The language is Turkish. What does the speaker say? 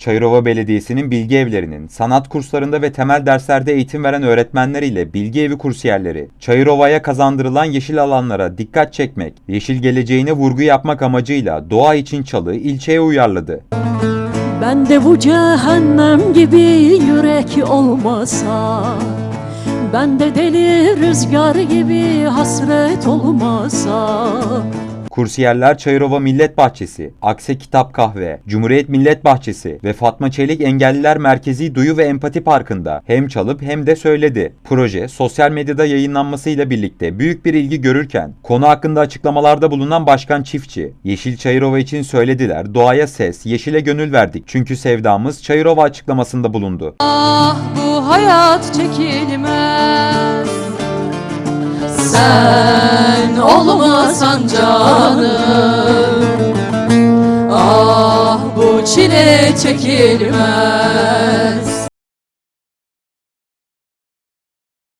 Çayırova Belediyesi'nin bilgi evlerinin, sanat kurslarında ve temel derslerde eğitim veren öğretmenler ile bilgi evi kursiyerleri, Çayırova'ya kazandırılan yeşil alanlara dikkat çekmek, yeşil geleceğine vurgu yapmak amacıyla Doğa için Çalı ilçeye uyarladı. Ben de bu cehennem gibi yürek olmasa Ben de deli rüzgar gibi hasret olmasa Kursiyerler Çayırova Millet Bahçesi, Akse Kitap Kahve, Cumhuriyet Millet Bahçesi ve Fatma Çelik Engelliler Merkezi Duyu ve Empati Parkı'nda hem çalıp hem de söyledi. Proje sosyal medyada yayınlanmasıyla birlikte büyük bir ilgi görürken konu hakkında açıklamalarda bulunan Başkan Çiftçi, Yeşil Çayırova için söylediler, doğaya ses, yeşile gönül verdik çünkü sevdamız Çayırova açıklamasında bulundu. Ah bu hayat çekilmez Sen canım Ah bu çile çekilmez